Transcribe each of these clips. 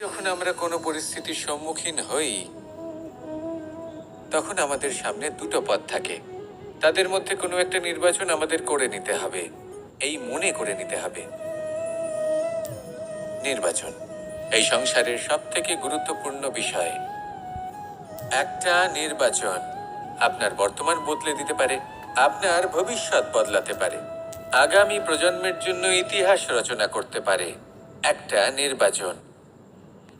যখন আমরা কোনো পরিস্থিতির সম্মুখীন হই, তখন আমাদের সামনে দুটো পথ থাকে। তাদের মধ্যে কোনো একটা নির্বাচন আমাদের করে নিতে হবে। এই মনে করে নিতে হবে। নির্বাচন, এই সংসারের সব থেকে গুরুত্বপূর্ণ বিষয়। একটা নির্বাচন আপনার বর্তমান বদলে দিতে পারে, আপনার ভবিষ্যৎ বদলাতে পারে। আগামী প্রজন্মের জন্য ইতিহাস রচনা করতে পারে। একটা নির্বাচন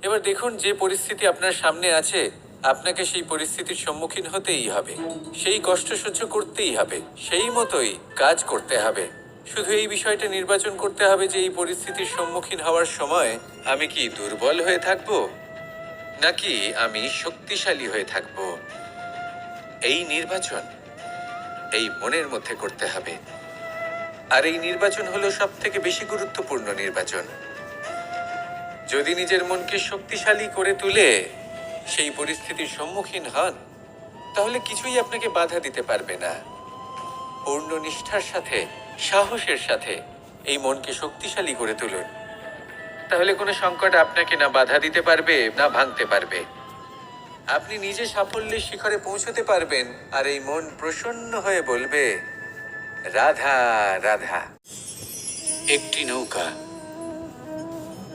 এবার দেখুন যে পরিস্থিতি আপনার সামনে আছে, আপনাকে সেই পরিস্থিতির সম্মুখীন হতেই হবে। সেই কষ্ট সহ্য করতেই হবে, সেই মতোই কাজ করতে হবে। শুধু এই বিষয়টা নির্বাচন করতে হবে যে এই পরিস্থিতির সম্মুখীন হওয়ার সময় আমি কি দুর্বল হয়ে থাকব, নাকি আমি শক্তিশালী হয়ে থাকব? এই নির্বাচন, এই মনের মধ্যে করতে হবে। আর এই নির্বাচন হলো সব থেকে বেশি গুরুত্বপূর্ণ নির্বাচন। যদি নিজের মনকে শক্তিশালী করে তুলে সেই পরিস্থিতির সম্মুখীন হন, তাহলে কিছুই আপনাকে বাধা দিতে পারবে না। পূর্ণ নিষ্ঠার সাথে, সাহসের সাথে এই মনকে শক্তিশালী করে তুলুন। তাহলে কোনো সংকট আপনাকে না বাধা দিতে পারবে, না ভাঙতে পারবে। আপনি নিজে সাফল্যের শিখরে পৌঁছতে পারবেন আর এই মন প্রসন্ন হয়ে বলবে, রাধা রাধা। একটি নৌকা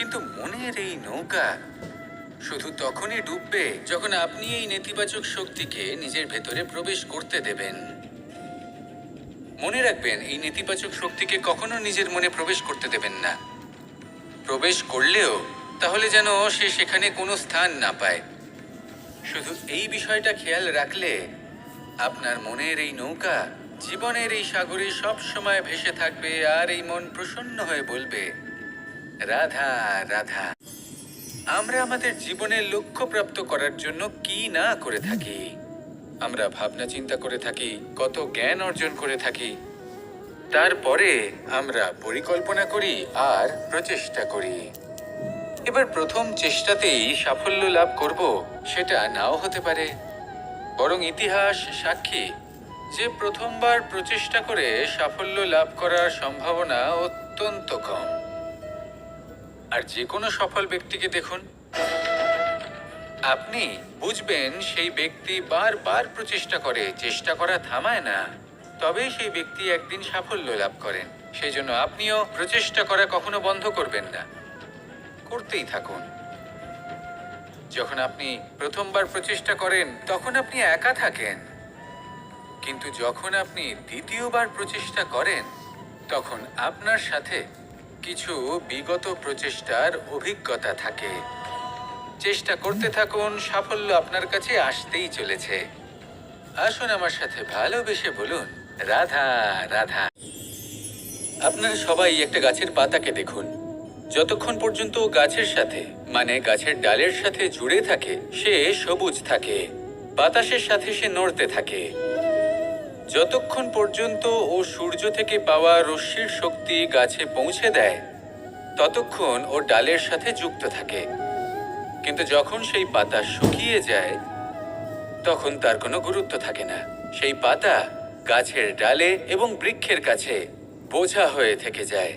কিন্তু মনের এই নৌকা শুধু তখনই ডুববে যখন আপনি এই নেতিবাচক শক্তিকে নিজের ভেতরে প্রবেশ করতে দেবেন। মনে রাখবেন, এই নেতিবাচক শক্তিকে কখনো নিজের মনে প্রবেশ করতে দেবেন না। প্রবেশ করলেও তাহলে যেন সে সেখানে কোনো স্থান না পায়। শুধু এই বিষয়টা খেয়াল রাখলে আপনার মনের এই নৌকা জীবনের এই সাগরে সব সময় ভেসে থাকবে আর এই মন প্রসন্ন হয়ে বলবে রাধা রাধা। আমরা আমাদের জীবনের লক্ষ্য প্রাপ্ত করার জন্য কি না করে থাকি? আমরা ভাবনা চিন্তা করে থাকি, কত জ্ঞান অর্জন করে থাকি। তারপরে আমরা পরিকল্পনা করি আর প্রচেষ্টা করি। এবার প্রথম চেষ্টাতেই সাফল্য লাভ করব, সেটা নাও হতে পারে। বরং ইতিহাস সাক্ষী যে প্রথমবার প্রচেষ্টা করে সাফল্য লাভ করার সম্ভাবনা অত্যন্ত কম। আর যে কোনো সফল ব্যক্তিকে দেখুন। আপনি বুঝবেন সেই ব্যক্তি বারবার প্রচেষ্টা করে, চেষ্টা করা থামায় না। তবেই সেই ব্যক্তি একদিন সাফল্য লাভ করেন। সেই জন্য আপনিও প্রচেষ্টা করা কখনো বন্ধ করবেন না। করতেই থাকুন। যখন আপনি প্রথমবার প্রচেষ্টা করেন, তখন আপনি একা থাকেন। কিন্তু যখন আপনি দ্বিতীয়বার প্রচেষ্টা করেন, তখন আপনার সাথে কিছু বিগত প্রচেষ্টার অভিজ্ঞতা থাকে। চেষ্টা করতে থাকুন, সাফল্য আপনার কাছে আসতেই চলেছে। আসুন আমার সাথে ভালোবেসে বলুন, রাধা রাধা। আপনারা সবাই একটা গাছের পাতাকে দেখুন। যতক্ষণ পর্যন্ত গাছের সাথে মানে গাছের ডালের সাথে জুড়ে থাকে, সে সবুজ থাকে। বাতাসের সাথে সে নড়তে থাকে। যতক্ষণ পর্যন্ত ও সূর্য থেকে পাওয়া রশ্মির শক্তি গাছে পৌঁছে দেয়, ততক্ষণ ও ডালের সাথে যুক্ত থাকে। কিন্তু যখন সেই পাতা শুকিয়ে যায়, তখন তার কোনো গুরুত্ব থাকে না। সেই পাতা গাছের ডালে এবং বৃক্ষের কাছে বোঝা হয়ে থেকে যায়।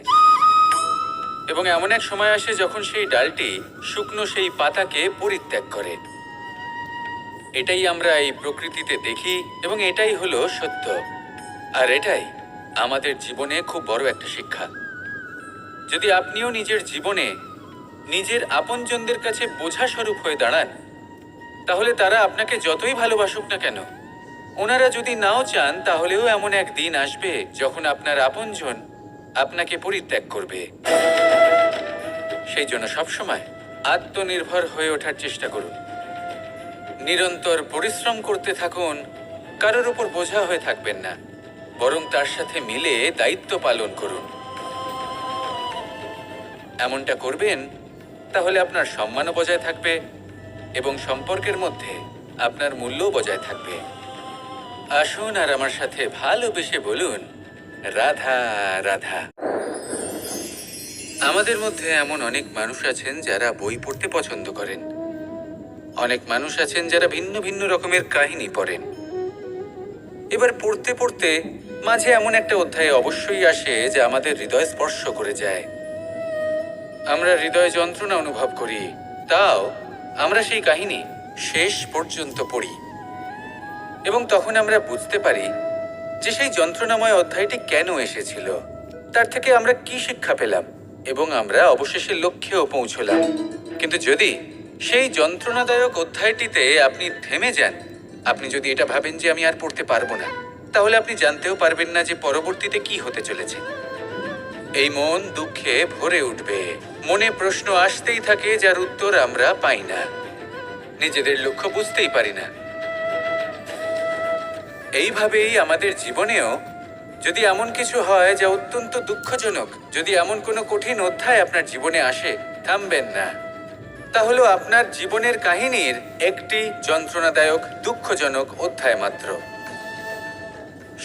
এবং এমন এক সময় আসে যখন সেই ডালটি শুকনো সেই পাতাকে পরিত্যাগ করে। এটাই আমরা এই প্রকৃতিতে দেখি এবং এটাই হলো সত্য। আর এটাই আমাদের জীবনে খুব বড় একটা শিক্ষা। যদি আপনিও নিজের জীবনে নিজের আপনজনদের কাছে বোঝা স্বরূপ হয়ে দাঁড়ান, তাহলে তারা আপনাকে যতই ভালোবাসুক না কেন, ওনারা যদি নাও চান, তাহলেও এমন এক দিন আসবে যখন আপনার আপনজন আপনাকে পরিত্যাগ করবে। সেই জন্য সবসময় আত্মনির্ভর হয়ে ওঠার চেষ্টা করুন। নিরন্তর পরিশ্রম করতে থাকুন, কারোর উপর বোঝা হয়ে থাকবেন না। বরং তার সাথে মিলে দায়িত্ব পালন করুন। এমনটা করবেন, তাহলে আপনার সম্মানও বজায় থাকবে এবং সম্পর্কের মধ্যে আপনার মূল্যও বজায় থাকবে। আসুন আর আমার সাথে ভালোবেসে বলুন, রাধা রাধা। আমাদের মধ্যে এমন অনেক মানুষ আছেন যারা বই পড়তে পছন্দ করেন। অনেক মানুষ আছেন যারা ভিন্ন ভিন্ন রকমের কাহিনী পড়েন। এবার পড়তে পড়তে মাঝে এমন একটা অধ্যায় অবশ্যই আসে যা আমাদের হৃদয় স্পর্শ করে যায়। আমরা হৃদয় যন্ত্রণা অনুভব করি, তাও আমরা সেই কাহিনী শেষ পর্যন্ত পড়ি। এবং তখন আমরা বুঝতে পারি যে সেই যন্ত্রণাময় অধ্যায়টি কেন এসেছিল, তার থেকে আমরা কি শিক্ষা পেলাম, এবং আমরা অবশেষে লক্ষ্যেও পৌঁছলাম। কিন্তু যদি সেই যন্ত্রণাদায়ক অধ্যায়টিতে আপনি থেমে যান। আপনি যদি এটা ভাবেন যে আমি আর পড়তে পারব না, তাহলে আপনি জানতেও পারবেন না যে পরবর্তীতে কি হতে চলেছে। এই মন দুঃখে ভরে উঠবে। মনে প্রশ্ন আসতেই থাকে, যার উত্তর আমরা পাই না। নিজেদের লক্ষ্য বুঝতেই পারি না। এইভাবেই আমাদের জীবনেও যদি এমন কিছু হয় যা অত্যন্ত দুঃখজনক, যদি এমন কোনো কঠিন অধ্যায় আপনার জীবনে আসে, থামবেন না। তাহলে আপনার জীবনের কাহিনীর একটি যন্ত্রণাদায়ক, দুঃখজনক অধ্যায় মাত্র।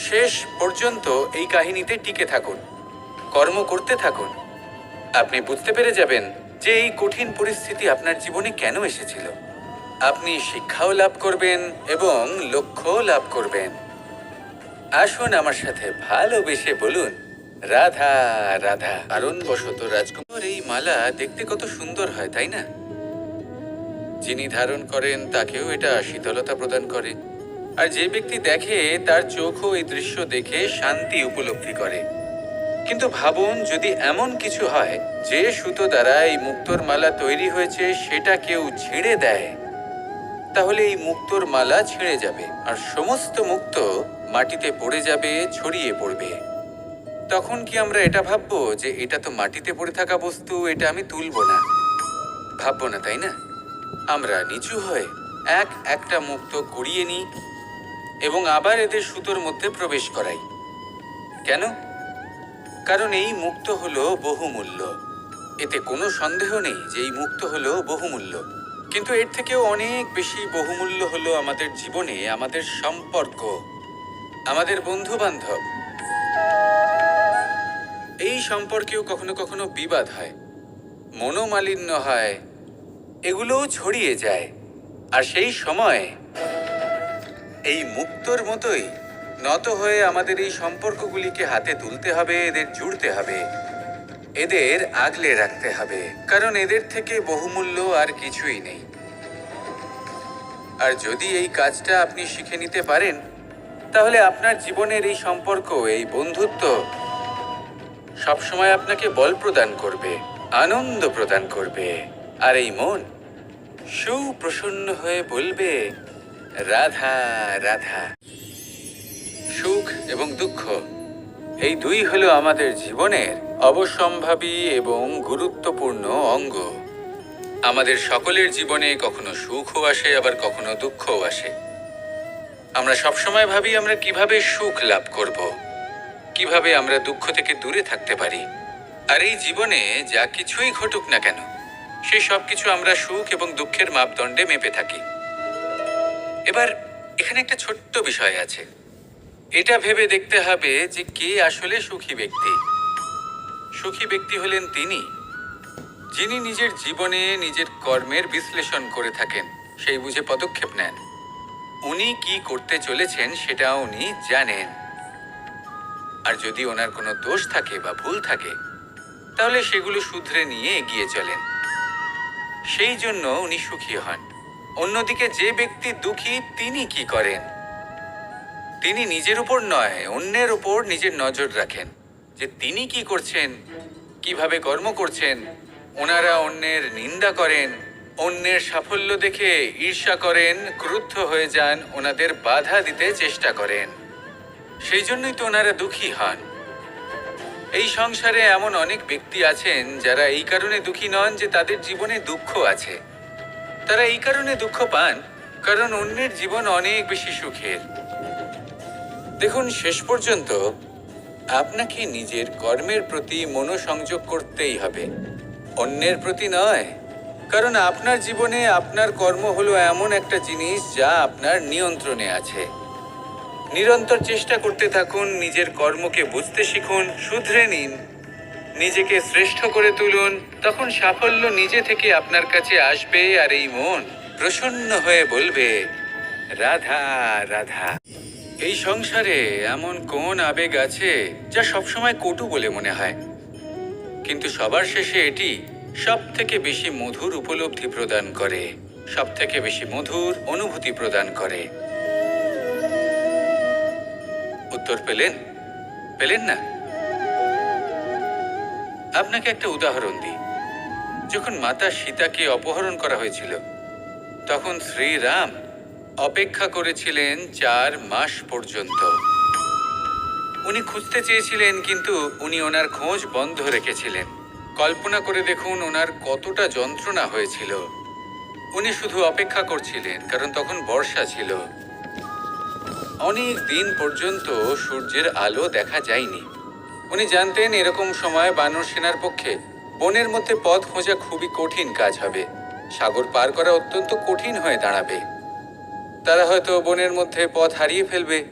শেষ পর্যন্ত এই কাহিনীতে টিকে থাকুন, কর্ম করতে থাকুন। আপনি বুঝতে পেরে যাবেন যে এই কঠিন পরিস্থিতি আপনার জীবনে কেন এসেছিল। আপনি শিক্ষাও লাভ করবেন এবং লক্ষ্যও লাভ করবেন। আসুন আমার সাথে ভালোবেসে বলুন, রাধা রাধা। কারণ বশত রাজকুমার এই মালা দেখতে কত সুন্দর হয়, তাই না? যিনি ধারণ করেন, তাকেও এটা শীতলতা প্রদান করে। আর যে ব্যক্তি দেখে, তার চোখও এই দৃশ্য দেখে শান্তি উপলব্ধি করে। কিন্তু ভাবুন, যদি এমন কিছু হয়, যে সুতো দ্বারা এই মুক্তোর মালা তৈরি হয়েছে, সেটা কেউ ছিঁড়ে দেয়। তাহলে এই মুক্তোর মালা ছিঁড়ে যাবে, আর সমস্ত মুক্ত মাটিতে পড়ে যাবে, ছড়িয়ে পড়বে। তখন কি আমরা এটা ভাববো, যে এটা তো মাটিতে পড়ে থাকা বস্তু, এটা আমি তুলব না? ভাববো না, তাই না? আমরা নিচু হয়ে এক একটা মুক্ত কুড়িয়ে নিই এবং আবার এদের সুতোর মধ্যে প্রবেশ করাই। কেন? কারণ এই মুক্ত হলো বহুমূল্য। এতে কোনো সন্দেহ নেই যে এই মুক্ত হলো বহুমূল্য। কিন্তু এর থেকেও অনেক বেশি বহুমূল্য হলো আমাদের জীবনে, আমাদের সম্পর্ক, আমাদের বন্ধু বান্ধব এই সম্পর্কেও কখনো কখনো বিবাদ হয়, মনোমালিন্য হয় এগুলোও ছড়িয়ে যায়। আর সেই সময় এই মুক্তর মতোই নত হয়ে আমাদের এই সম্পর্কগুলিকে হাতে তুলতে হবে, এদের জুড়তে হবে, এদের আগলে রাখতে হবে। কারণ এদের থেকে বহুমূল্য আর কিছুই নেই। আর যদি এই কাজটা আপনি শিখে নিতে পারেন, তাহলে আপনার জীবনের এই সম্পর্ক, এই বন্ধুত্ব সবসময় আপনাকে বল প্রদান করবে, আনন্দ প্রদান করবে। আর এই মন সুপ্রসন্ন হয়ে বলবে, রাধা রাধা। সুখ এবং দুঃখ, এই দুই হলো আমাদের জীবনের অবসম্ভাবী এবং গুরুত্বপূর্ণ অঙ্গ। আমাদের সকলের জীবনে কখনো সুখও আসে, আবার কখনো দুঃখও আসে। আমরা সবসময় ভাবি আমরা কীভাবে সুখ লাভ করব, কীভাবে আমরা দুঃখ থেকে দূরে থাকতে পারি। আর এই জীবনে যা কিছুই ঘটুক না কেন সেই সব কিছু আমরা সুখ এবং দুঃখের মাপদণ্ডে মেপে থাকি। এবার, এখানে একটা ছোট্ট বিষয় আছে। এটা ভেবে দেখতে হবে যে কে আসলে সুখী ব্যক্তি। সুখী ব্যক্তি হলেন তিনি, যিনি নিজের জীবনে নিজের কর্মের বিশ্লেষণ করে থাকেন, সেই বুঝে পদক্ষেপ নেন। উনি কি করতে চলেছেন সেটা উনি জানেন। আর যদি ওনার কোনো দোষ থাকে বা ভুল থাকে, তাহলে সেগুলো শুধরে নিয়ে এগিয়ে চলেন। সেই জন্য উনি সুখী হন। অন্যদিকে যে ব্যক্তি দুঃখী, তিনি কি করেন? তিনি নিজের উপর নয়, অন্যের উপর নিজের নজর রাখেন যে তিনি কি করছেন, কীভাবে কর্ম করছেন, ওনারা অন্যের নিন্দা করেন, অন্যের সাফল্য দেখে ঈর্ষা করেন, ক্রুদ্ধ হয়ে যান, ওনাদের বাধা দিতে চেষ্টা করেন। সেই জন্যই তো ওনারা দুঃখী হন। এই সংসারে এমন অনেক ব্যক্তি আছেন যারা এই কারণে দুঃখী নন যে তাদের জীবনে দুঃখ আছে। তারা এই কারণে দুঃখ পান, কারণ অন্যের জীবন অনেক বেশি সুখের। দেখুন, শেষ পর্যন্ত আপনাকে নিজের কর্মের প্রতি মনোসংযোগ করতেই হবে। অন্যের প্রতি নয়, কারণ আপনার জীবনে আপনার কর্ম হলো এমন একটা জিনিস যা আপনার নিয়ন্ত্রণে আছে। নিরন্তর চেষ্টা করতে থাকুন, নিজের কর্মকে বুঝতে শিখুন, শুধরে নিন। নিজেকে শ্রেষ্ঠ করে তুলুন, তখন সাফল্য নিজে থেকে আপনার কাছে আসবে আর এই মন প্রসন্ন হয়ে বলবে, রাধা রাধা। এই সংসারে এমন কোন আবেগ আছে যা সবসময় কটু বলে মনে হয়? কিন্তু সবার শেষে এটি সব থেকে বেশি মধুর উপলব্ধি প্রদান করে সব থেকে বেশি মধুর অনুভূতি প্রদান করে। উত্তর পেলেন? পেলেন না? আপনাকে একটা উদাহরণ দিই। যখন মাতা সীতাকে অপহরণ করা হয়েছিল, তখন শ্রীরাম অপেক্ষা করেছিলেন চার মাস পর্যন্ত। উনি খুঁজতে চেয়েছিলেন, কিন্তু উনি ওনার খোঁজ বন্ধ রেখেছিলেন। কল্পনা করে দেখুন ওনার কতটা যন্ত্রণা হয়েছিল। উনি শুধু অপেক্ষা করছিলেন, কারণ তখন বর্ষা ছিল। অনেক দিন পর্যন্ত সূর্যের আলো দেখা যায়নি। উনি জানতেন এরকম সময় বানর সেনার পক্ষে বনের মধ্যে পথ খোঁজা খুবই কঠিন কাজ হবে। সাগর পার করা অত্যন্ত কঠিন হয়ে দাঁড়াবে। তারা হয়তো বনের মধ্যে পথ হারিয়ে ফেলবে।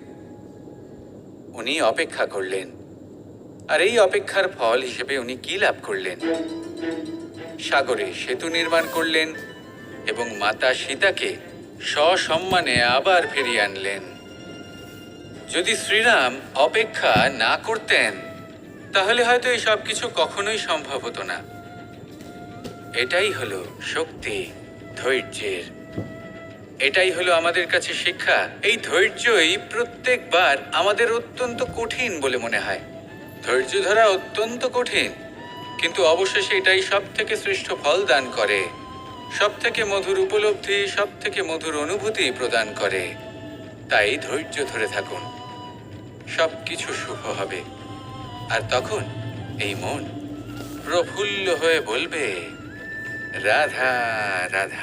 উনি অপেক্ষা করলেন। আর এই অপেক্ষার ফল হিসেবে উনি কি লাভ করলেন? সাগরে সেতু নির্মাণ করলেন এবং মাতা সীতাকে সসম্মানে আবার ফিরিয়ে আনলেন। যদি শ্রীরাম অপেক্ষা না করতেন, তাহলে হয়তো এই সব কিছু কখনোই সম্ভব হতো না। এটাই হলো শক্তি, ধৈর্যের। এটাই হলো আমাদের কাছে শিক্ষা। এই ধৈর্যই প্রত্যেকবার আমাদের অত্যন্ত কঠিন বলে মনে হয়। ধৈর্য ধরা অত্যন্ত কঠিন, কিন্তু অবশেষে এটাই সব থেকে শ্রেষ্ঠ ফল দান করে সব থেকে মধুর উপলব্ধি সব থেকে মধুর অনুভূতি প্রদান করে। তাই ধৈর্য ধরে থাকুন। সব কিছু শুভ হবে। আর তখন এই মন প্রফুল্ল হয়ে বলবে রাধা রাধা।